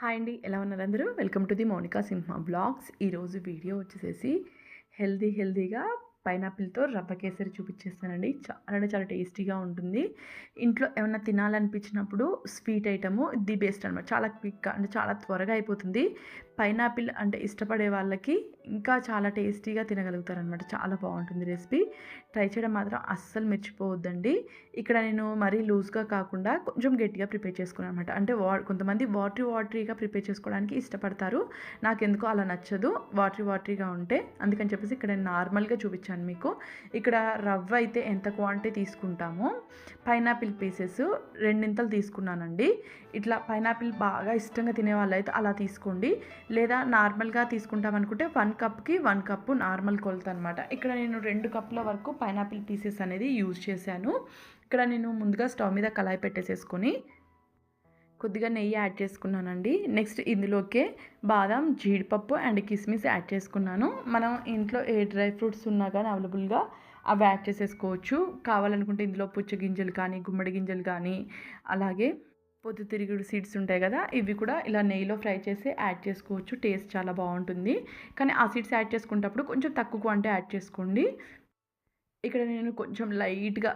Hi అండి ఎలా ఉన్నారు అందరూ? Welcome to the Mounika Simha vlogs. ఈరోజు వీడియో వచ్చేసేసి హెల్దీ హెల్దీగా పైనాపిల్తో రవ్వ కేసరి చూపించేస్తానండి చాలా అంటే చాలా టేస్టీగా ఉంటుంది. ఇంట్లో ఏమైనా తినాలనిపించినప్పుడు స్వీట్ ఐటము ది బెస్ట్ అనమాట చాలా క్విక్గా అంటే చాలా త్వరగా అయిపోతుంది. పైనాపిల్ అంటే ఇష్టపడే వాళ్ళకి ఇంకా చాలా టేస్టీగా తినగలుగుతారనమాట చాలా బాగుంటుంది రెసిపీ. ట్రై చేయడం మాత్రం అస్సలు మర్చిపోవద్దండి. ఇక్కడ నేను మరీ లూజ్గా కాకుండా కొంచెం గట్టిగా ప్రిపేర్ చేసుకున్నాను అనమాట అంటే వా కొంతమంది వాటరీ వాటరీగా ప్రిపేర్ చేసుకోవడానికి ఇష్టపడతారు. నాకెందుకో అలా నచ్చదు. వాటరీ వాటరీగా ఉంటే. అందుకని చెప్పేసి ఇక్కడ నేను నార్మల్గా చూపించాను మీకు. ఇక్కడ రవ్వ అయితే ఎంత క్వాంటిటీ తీసుకుంటామో పైనాపిల్ పీసెస్ రెండింతలు తీసుకున్నానండి. ఇట్లా పైనాపిల్ బాగా ఇష్టంగా తినే వాళ్ళైతే అలా తీసుకోండి. లేదా నార్మల్గా తీసుకుంటాం అనుకుంటే వన్ కప్కి వన్ కప్పు నార్మల్ కొలత అనమాట ఇక్కడ నేను రెండు కప్పుల వరకు పైనాపిల్ పీసెస్ అనేది యూజ్ చేశాను. ఇక్కడ నేను ముందుగా స్టవ్ మీద కళాయి పెట్టేసేసుకొని కొద్దిగా నెయ్యి యాడ్ చేసుకున్నానండి. నెక్స్ట్ ఇందులోకే బాదం జీడిపప్పు అండ్ కిస్మిస్ యాడ్ చేసుకున్నాను. మనం ఇంట్లో ఏ డ్రై ఫ్రూట్స్ ఉన్నా కానీ అవైలబుల్గా అవి యాడ్ చేసేసుకోవచ్చు. కావాలనుకుంటే ఇందులో పుచ్చ గింజలు కానీ గుమ్మడి గింజలు కానీ అలాగే పొద్దుతిరుగుడు సీడ్స్ ఉంటాయి కదా ఇవి కూడా ఇలా నెయ్యిలో ఫ్రై చేసి యాడ్ చేసుకోవచ్చు. టేస్ట్ చాలా బాగుంటుంది. కానీ ఆ సీడ్స్ యాడ్ చేసుకునేటప్పుడు కొంచెం తక్కువ క్వాంటిటీ యాడ్ చేసుకోండి. ఇక్కడ నేను కొంచెం లైట్గా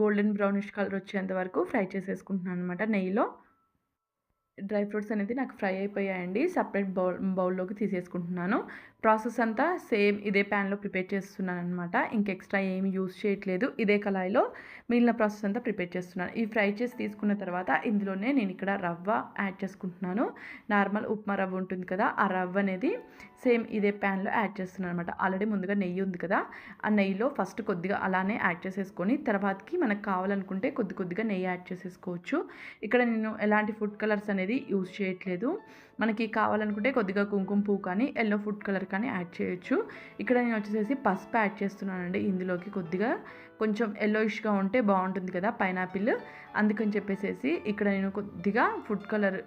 గోల్డెన్ బ్రౌనిష్ కలర్ వచ్చేంత వరకు ఫ్రై చేసేసుకుంటున్నాను అనమాట నెయ్యిలో. డ్రై ఫ్రూట్స్ అనేది నాకు ఫ్రై అయిపోయాయండి. సపరేట్ బౌల్ బౌల్లోకి తీసేసుకుంటున్నాను. ప్రాసెస్ అంతా సేమ్ ఇదే ప్యాన్లో ప్రిపేర్ చేస్తున్నాను అనమాట ఇంక ఎక్స్ట్రా ఏమి యూస్ చేయట్లేదు. ఇదే కళాయిలో మిగిలిన ప్రాసెస్ అంతా ప్రిపేర్ చేస్తున్నాను. ఈ ఫ్రై చేసి తీసుకున్న తర్వాత ఇందులోనే నేను ఇక్కడ రవ్వ యాడ్ చేసుకుంటున్నాను. నార్మల్ ఉప్మా రవ్వ ఉంటుంది కదా ఆ రవ్వ అనేది సేమ్ ఇదే ప్యాన్లో యాడ్ చేస్తున్నాను అనమాట ఆల్రెడీ ముందుగా నెయ్యి ఉంది కదా ఆ నెయ్యిలో ఫస్ట్ కొద్దిగా అలానే యాడ్ చేసేసుకొని తర్వాతకి మనకు కావాలనుకుంటే కొద్ది కొద్దిగా నెయ్యి యాడ్ చేసేసుకోవచ్చు. ఇక్కడ నేను ఎలాంటి ఫుడ్ కలర్స్ అనేది యూజ్ చేయట్లేదు. మనకి కావాలనుకుంటే కొద్దిగా కుంకుమ పువ్వు కానీ ఎల్లో ఫుడ్ కలర్ కానీ యాడ్ చేయొచ్చు. ఇక్కడ నేను వచ్చేసి పసుపు యాడ్ చేస్తున్నానండి. ఇందులోకి కొద్దిగా కొంచెం ఎల్లోయిష్గా ఉంటే బాగుంటుంది కదా పైనాపిల్ అందుకని చెప్పేసి ఇక్కడ నేను కొద్దిగా ఫుడ్ కలర్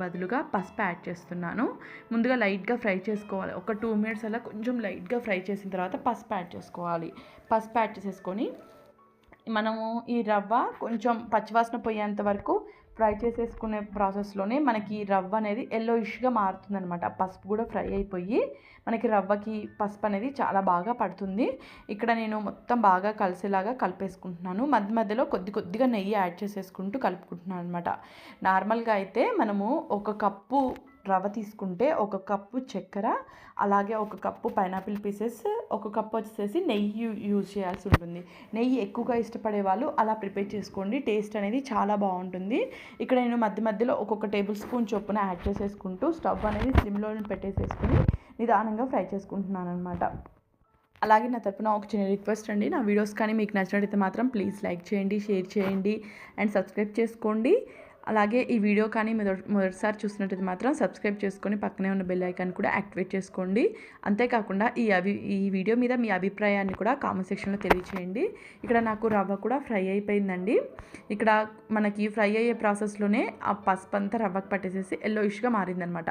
బదులుగా పసుపు యాడ్ చేస్తున్నాను. ముందుగా లైట్గా ఫ్రై చేసుకోవాలి. ఒక టూ మినిట్స్ అలా కొంచెం లైట్గా ఫ్రై చేసిన తర్వాత పసుపు యాడ్ చేసుకోవాలి. పసుపు యాడ్ చేసేసుకొని మనము ఈ రవ్వ కొంచెం పచ్చివాసన పోయేంత వరకు ఫ్రై చేసేసుకునే ప్రాసెస్లోనే మనకి రవ్వ అనేది ఎల్లోయిష్గా మారుతుంది అనమాట పసుపు కూడా ఫ్రై అయిపోయి మనకి రవ్వకి పసుపు అనేది చాలా బాగా పడుతుంది. ఇక్కడ నేను మొత్తం బాగా కలిసేలాగా కలిపేసుకుంటున్నాను. మధ్య మధ్యలో కొద్ది కొద్దిగా నెయ్యి యాడ్ చేసేసుకుంటూ కలుపుకుంటున్నాను అనమాట నార్మల్గా అయితే మనము ఒక కప్పు రవ్వ తీసుకుంటే ఒక కప్పు చక్కెర అలాగే ఒక కప్పు పైనాపిల్ పీసెస్ ఒక కప్పు వచ్చేసి నెయ్యి యూజ్ చేయాల్సి ఉంటుంది. నెయ్యి ఎక్కువగా ఇష్టపడే వాళ్ళు అలా ప్రిపేర్ చేసుకోండి. టేస్ట్ అనేది చాలా బాగుంటుంది. ఇక్కడ నేను మధ్య మధ్యలో ఒక్కొక్క టేబుల్ స్పూన్ చొప్పున యాడ్ చేసేసుకుంటూ స్టవ్ అనేది సిమ్లో పెట్టేసేసుకుని నిదానంగా ఫ్రై చేసుకుంటున్నాను అనమాట అలాగే నా తరపున ఒక చిన్న రిక్వెస్ట్ అండి. నా వీడియోస్ కానీ మీకు నచ్చినట్టయితే మాత్రం ప్లీజ్ లైక్ చేయండి షేర్ చేయండి అండ్ సబ్స్క్రైబ్ చేసుకోండి. అలాగే ఈ వీడియో కానీ మొదటి మొదటిసారి చూసినట్టు మాత్రం సబ్స్క్రైబ్ చేసుకొని పక్కనే ఉన్న బెల్ ఐకాన్ కూడా యాక్టివేట్ చేసుకోండి. అంతేకాకుండా ఈ అభి ఈ వీడియో మీద మీ అభిప్రాయాన్ని కూడా కామెంట్ సెక్షన్లో తెలియచేయండి. ఇక్కడ నాకు రవ్వ కూడా ఫ్రై అయిపోయిందండి. ఇక్కడ మనకి ఫ్రై అయ్యే ప్రాసెస్లోనే ఆ పసుపు అంతా రవ్వకు పట్టేసేసి ఎల్లోయిష్గా మారిందనమాట.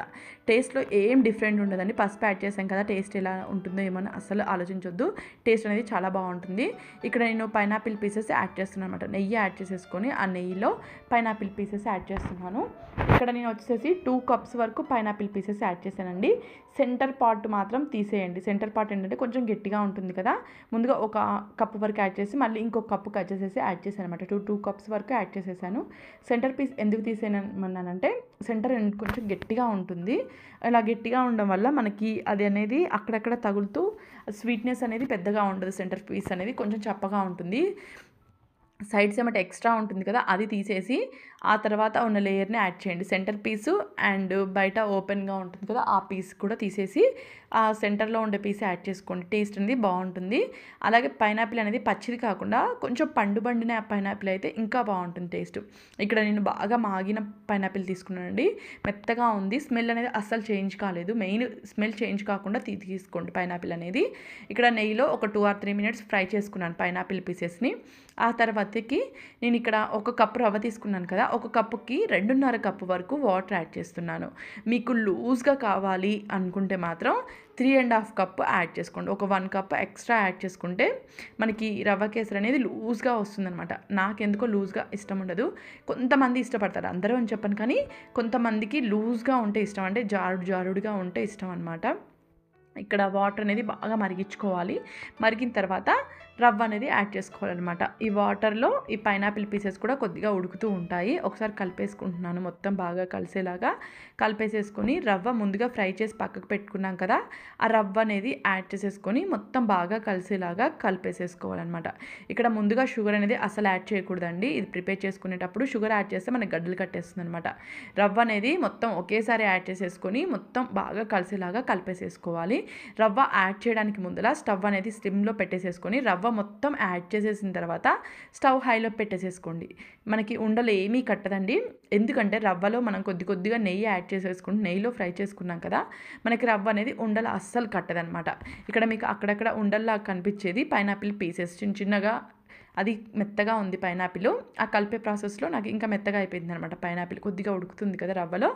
టేస్ట్లో ఏం డిఫరెంట్ ఉండదండి. పసుపు యాడ్ చేసాం కదా టేస్ట్ ఎలా ఉంటుందో ఏమో అసలు ఆలోచించొద్దు. టేస్ట్ అనేది చాలా బాగుంటుంది. ఇక్కడ నేను పైనాపిల్ పీసెస్ యాడ్ చేస్తున్నాను అనమాట నెయ్యి యాడ్ చేసేసుకొని ఆ నెయ్యిలో పైనాపిల్ పీసెస్ యాడ్ చేస్తున్నాను. ఇక్కడ నేను వచ్చేసి టూ కప్స్ వరకు పైనాపిల్ పీసెస్ యాడ్ చేశానండి. సెంటర్ పార్ట్ మాత్రం తీసేయండి. సెంటర్ పార్ట్ ఏంటంటే కొంచెం గట్టిగా ఉంటుంది కదా. ముందుగా ఒక కప్ వరకు యాడ్ చేసి మళ్ళీ ఇంకొక కప్పు కట్ చేసేసి యాడ్ చేశాను అనమాట టూ టూ కప్స్ వరకు యాడ్ చేసేసాను. సెంటర్ పీస్ ఎందుకు తీసేయమన్నానంటే సెంటర్ కొంచెం గట్టిగా ఉంటుంది. ఇలా గట్టిగా ఉండడం వల్ల మనకి అది అనేది అక్కడక్కడ తగులుతూ స్వీట్నెస్ అనేది పెద్దగా ఉండదు. సెంటర్ పీస్ అనేది కొంచెం చప్పగా ఉంటుంది. సైడ్స్ ఏమంటే ఎక్స్ట్రా ఉంటుంది కదా అది తీసేసి ఆ తర్వాత ఉన్న లేయర్ని యాడ్ చేయండి. సెంటర్ పీసు అండ్ బయట ఓపెన్గా ఉంటుంది కదా ఆ పీస్ కూడా తీసేసి ఆ సెంటర్లో ఉండే పీస్ యాడ్ చేసుకోండి. టేస్ట్ అనేది బాగుంటుంది. అలాగే పైనాపిల్ అనేది పచ్చిది కాకుండా కొంచెం పండు పండిన పైనాపిల్ అయితే ఇంకా బాగుంటుంది టేస్ట్. ఇక్కడ నేను బాగా మాగిన పైనాపిల్ తీసుకున్నానండి. మెత్తగా ఉంది. స్మెల్ అనేది అస్సలు చేంజ్ కాలేదు. మెయిన్ స్మెల్ చేంజ్ కాకుండా తీసుకోండి పైనాపిల్ అనేది. ఇక్కడ నెయ్యిలో ఒక two or three minutes fry చేసుకున్నాను పైనాపిల్ పీసెస్ని. ఆ తర్వాత చపాతీకి నేను ఇక్కడ ఒక కప్పు రవ్వ తీసుకున్నాను కదా ఒక కప్పుకి రెండున్నర కప్పు వరకు వాటర్ యాడ్ చేస్తున్నాను. మీకు లూజ్గా కావాలి అనుకుంటే మాత్రం three and half cup add చేసుకోండి. ఒక వన్ కప్ ఎక్స్ట్రా యాడ్ చేసుకుంటే మనకి రవ్వ కేసరి అనేది లూజ్గా వస్తుందన్నమాట. నాకెందుకో లూజ్గా ఇష్టం ఉండదు. కొంతమంది ఇష్టపడతారు అందరూ అని చెప్పను కానీ కొంతమందికి లూజ్గా ఉంటే ఇష్టం అంటే జారుడు జారుడుగా ఉంటే ఇష్టం అనమాట ఇక్కడ వాటర్ అనేది బాగా మరిగించుకోవాలి. మరిగిన తర్వాత రవ్వ అనేది యాడ్ చేసుకోవాలన్నమాట. ఈ వాటర్లో ఈ పైనాపిల్ పీసెస్ కూడా కొద్దిగా ఉడుకుతూ ఉంటాయి. ఒకసారి కలిపేసుకుంటున్నాను మొత్తం బాగా కలిసేలాగా. కలిపేసేసుకొని రవ్వ ముందుగా ఫ్రై చేసి పక్కకు పెట్టుకున్నాం కదా ఆ రవ్వ అనేది యాడ్ చేసేసుకొని మొత్తం బాగా కలిసేలాగా కలిపేసేసుకోవాలన్నమాట. ఇక్కడ ముందుగా షుగర్ అనేది అసలు యాడ్ చేయకూడదండి. ఇది ప్రిపేర్ చేసుకునేటప్పుడు షుగర్ యాడ్ చేస్తే మనకి గడ్డలు కట్టేస్తుంది అనమాట రవ్వ అనేది మొత్తం ఒకేసారి యాడ్ చేసేసుకొని మొత్తం బాగా కలిసేలాగా కలిపేసేసుకోవాలి. రవ్వ యాడ్ చేయడానికి ముందర స్టవ్ అనేది స్టిమ్లో పెట్టేసేసుకొని రవ్వ మొత్తం యాడ్ చేసేసిన తర్వాత స్టవ్ హైలో పెట్టేసేసుకోండి. మనకి ఉండలు ఏమీ కట్టదండి. ఎందుకంటే రవ్వలో మనం కొద్ది కొద్దిగా నెయ్యి యాడ్ చేసేసుకుంటే నెయ్యిలో ఫ్రై చేసుకున్నాం కదా మనకి రవ్వ అనేది ఉండలు అస్సలు కట్టదనమాట ఇక్కడ మీకు అక్కడక్కడ ఉండల్లా కనిపించేది పైనాపిల్ పీసెస్ చిన్న చిన్నగా అది మెత్తగా ఉంది పైనాపిల్. ఆ కలిపే ప్రాసెస్లో నాకు ఇంకా మెత్తగా అయిపోయింది అనమాట పైనాపిల్. కొద్దిగా ఉడుకుతుంది కదా రవ్వలో.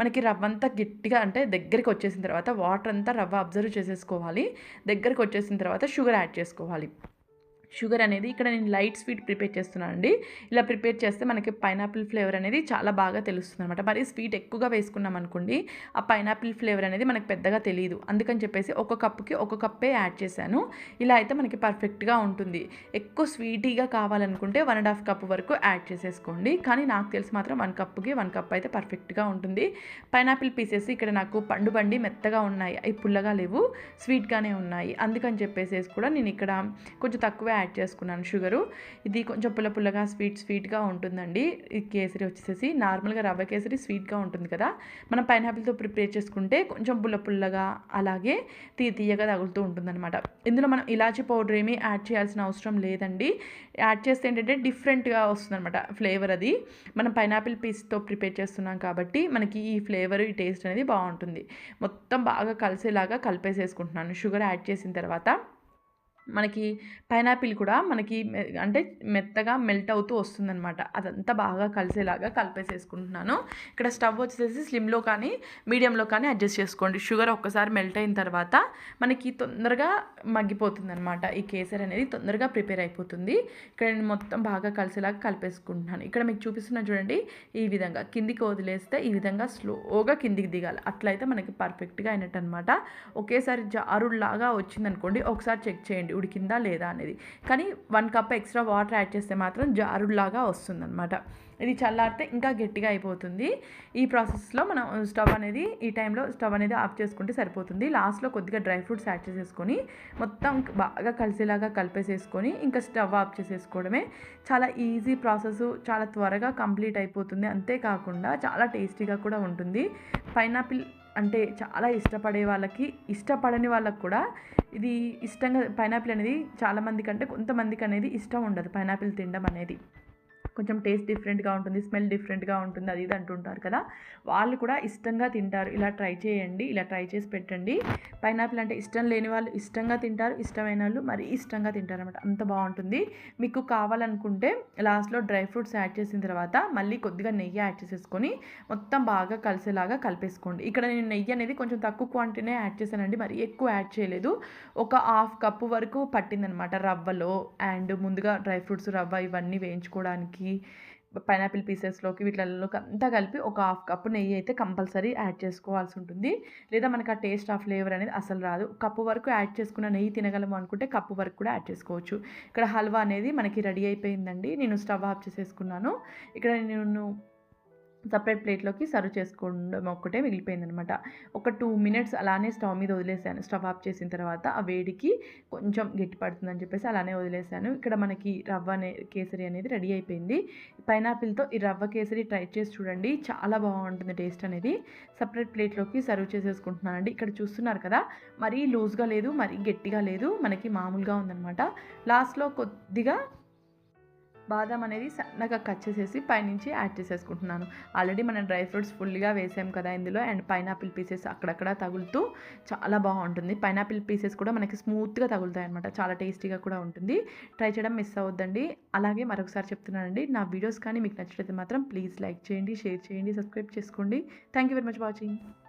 మనకి రవ్వ అంతా గట్టిగా అంటే దగ్గరికి వచ్చేసిన తర్వాత వాటర్ అంతా రవ్వ అబ్జర్వ్ చేసేసుకోవాలి. దగ్గరికి వచ్చేసిన తర్వాత షుగర్ యాడ్ చేసుకోవాలి. షుగర్ అనేది ఇక్కడ నేను లైట్ స్వీట్ ప్రిపేర్ చేస్తున్నాను అండి. ఇలా ప్రిపేర్ చేస్తే మనకి పైనాపిల్ ఫ్లేవర్ అనేది చాలా బాగా తెలుస్తుంది అనమాట మరి స్వీట్ ఎక్కువగా వేసుకున్నాం అనుకోండి ఆ పైనాపిల్ ఫ్లేవర్ అనేది మనకు పెద్దగా తెలియదు అందుకని చెప్పేసి ఒక కప్పుకి ఒక కప్పే యాడ్ చేశాను. ఇలా అయితే మనకి పర్ఫెక్ట్గా ఉంటుంది. ఎక్కువ స్వీటీగా కావాలనుకుంటే వన్ అండ్ హాఫ్ కప్ వరకు యాడ్ చేసేసుకోండి. కానీ నాకు తెలిసి మాత్రం వన్ కప్కి వన్ కప్ అయితే పర్ఫెక్ట్గా ఉంటుంది. పైనాపిల్ పీసెస్ ఇక్కడ నాకు పండు బండి మెత్తగా ఉన్నాయి. అవి పుల్లగా లేవు స్వీట్గానే ఉన్నాయి. అందుకని చెప్పేసి కూడా నేను ఇక్కడ కొంచెం తక్కువ యాడ్ చేసుకున్నాను షుగరు. ఇది కొంచెం పుల్ల పుల్లగా స్వీట్ స్వీట్గా ఉంటుందండి. ఈ కేసరి వచ్చేసి నార్మల్గా రవ్వ కేసరి స్వీట్గా ఉంటుంది కదా. మనం పైనాపిల్తో ప్రిపేర్ చేసుకుంటే కొంచెం పుల్ల పుల్లగా అలాగే తీ తీయగా తగులుతూ ఉంటుందన్నమాట. ఇందులో మనం ఇలాచి పౌడర్ ఏమీ యాడ్ చేయాల్సిన అవసరం లేదండి. యాడ్ చేస్తే ఏంటంటే డిఫరెంట్గా వస్తుందన్నమాట ఫ్లేవర్ అది. మనం పైనాపిల్ పీస్తో ప్రిపేర్ చేస్తున్నాం కాబట్టి మనకి ఈ ఫ్లేవర్ ఈ టేస్ట్ అనేది బాగుంటుంది. మొత్తం బాగా కలిసేలాగా కలిపేసేసుకుంటున్నాను. షుగర్ యాడ్ చేసిన తర్వాత మనకి పైనాపిల్ కూడా మనకి అంటే మెత్తగా మెల్ట్ అవుతూ వస్తుందన్నమాట. అదంతా బాగా కలిసేలాగా కలిపేసేసుకుంటున్నాను. ఇక్కడ స్టవ్ వచ్చేసి స్లిమ్లో కానీ మీడియంలో కానీ అడ్జస్ట్ చేసుకోండి. షుగర్ ఒక్కసారి మెల్ట్ అయిన తర్వాత మనకి తొందరగా మగ్గిపోతుంది అనమాట ఈ కేసర్ అనేది తొందరగా ప్రిపేర్ అయిపోతుంది. ఇక్కడ నేను మొత్తం బాగా కలిసేలాగా కలిపేసుకుంటున్నాను. ఇక్కడ మీకు చూపిస్తున్నా చూడండి ఈ విధంగా కిందికి వదిలేస్తే ఈ విధంగా స్లోగా కిందికి దిగాలి. అట్లయితే మనకి పర్ఫెక్ట్గా అయినట్టు అనమాట ఒకేసారి జారులాగా వచ్చిందనుకోండి ఒకసారి చెక్ చేయండి. ఉడికిందా లేదా అనేది. కానీ one cup extra water add చేస్తే మాత్రం జారుడులాగా వస్తుందన్నమాట. ఇది చల్లారితే ఇంకా గట్టిగా అయిపోతుంది. ఈ ప్రాసెస్లో మనం స్టవ్ అనేది ఈ టైంలో స్టవ్ అనేది ఆఫ్ చేసుకుంటే సరిపోతుంది. లాస్ట్లో కొద్దిగా డ్రై ఫ్రూట్స్ యాడ్ చేసేసుకొని మొత్తం బాగా కలిసేలాగా కలిపేసేసుకొని ఇంకా స్టవ్ ఆఫ్ చేసేసుకోవడమే. చాలా ఈజీ ప్రాసెస్ చాలా త్వరగా కంప్లీట్ అయిపోతుంది. అంతేకాకుండా చాలా టేస్టీగా కూడా ఉంటుంది. పైనాపిల్ అంటే చాలా ఇష్టపడే వాళ్ళకి ఇష్టపడని వాళ్ళకి కూడా ఇది ఇష్టంగా పైనాపిల్ అనేది చాలామందికి అంటే కొంతమందికి అనేది ఇష్టం ఉండదు పైనాపిల్ తినడం అనేది. కొంచెం టేస్ట్ డిఫరెంట్గా ఉంటుంది స్మెల్ డిఫరెంట్గా ఉంటుంది అది ఇది అంటుంటారు కదా. వాళ్ళు కూడా ఇష్టంగా తింటారు. ఇలా ట్రై చేయండి ఇలా ట్రై చేసి పెట్టండి. పైనాపిల్ అంటే ఇష్టం లేని వాళ్ళు ఇష్టంగా తింటారు ఇష్టమైన వాళ్ళు మరీ ఇష్టంగా తింటారు అనమాట అంత బాగుంటుంది. మీకు కావాలనుకుంటే లాస్ట్లో డ్రై ఫ్రూట్స్ యాడ్ చేసిన తర్వాత మళ్ళీ కొద్దిగా నెయ్యి యాడ్ చేసేసుకొని మొత్తం బాగా కలిసేలాగా కలిపేసుకోండి. ఇక్కడ నేను నెయ్యి అనేది కొంచెం తక్కువ క్వాంటిటీనే యాడ్ చేశానండి. మరి ఎక్కువ యాడ్ చేయలేదు. ఒక హాఫ్ కప్పు వరకు పట్టిందనమాట రవ్వలో. అండ్ ముందుగా డ్రై ఫ్రూట్స్ రవ్వ ఇవన్నీ వేయించుకోవడానికి పైనాపిల్ పీసెస్లోకి వీటిలలోకి అంతా కలిపి ఒక హాఫ్ కప్పు నెయ్యి అయితే కంపల్సరీ యాడ్ చేసుకోవాల్సి ఉంటుంది. లేదా మనకి ఆ టేస్ట్ ఆ ఫ్లేవర్ అనేది అసలు రాదు. కప్పు వరకు యాడ్ చేసుకున్న నెయ్యి తినగలము అనుకుంటే కప్పు వరకు కూడా యాడ్ చేసుకోవచ్చు. ఇక్కడ హల్వా అనేది మనకి రెడీ అయిపోయిందండి. నేను స్టవ్ ఆఫ్ చేసేసుకున్నాను. ఇక్కడ నేను సపరేట్ ప్లేట్లోకి సర్వ్ చేసుకోవడం ఒక్కటే మిగిలిపోయిందనమాట. ఒక టూ మినిట్స్ అలానే స్టవ్ మీద వదిలేసాను. స్టవ్ ఆఫ్ చేసిన తర్వాత ఆ వేడికి కొంచెం గట్టి పడుతుందని చెప్పేసి అలానే వదిలేసాను. ఇక్కడ మనకి రవ్వ అనే కేసరి అనేది రెడీ అయిపోయింది. పైనాపిల్తో ఈ రవ్వ కేసరి ట్రై చేసి చూడండి. చాలా బాగుంటుంది టేస్ట్ అనేది. సపరేట్ ప్లేట్లోకి సర్వ్ చేసేసుకుంటున్నానండి. ఇక్కడ చూస్తున్నారు కదా మరీ లూజ్గా లేదు మరీ గట్టిగా లేదు. మనకి మామూలుగా ఉందన్నమాట లాస్ట్లో కొద్దిగా బాదం అనేది సన్నగా కట్ చేసేసి పైనుంచి యాడ్ చేసేసుకుంటున్నాను. ఆల్రెడీ మనం డ్రై ఫ్రూట్స్ ఫుల్గా వేసాం కదా ఇందులో అండ్ పైనాపిల్ పీసెస్ అక్కడక్కడ తగులుతూ చాలా బాగుంటుంది. పైనాపిల్ పీసెస్ కూడా మనకి స్మూత్గా తగులుతాయి అనమాట చాలా టేస్టీగా కూడా ఉంటుంది. ట్రై చేయడం మిస్ అవ్వద్దండి. అలాగే మరొకసారి చెప్తున్నానండి నా వీడియోస్ కానీ మీకు నచ్చినట్లయితే మాత్రం ప్లీజ్ లైక్ చేయండి షేర్ చేయండి సబ్స్క్రైబ్ చేసుకోండి. Thank you very much watching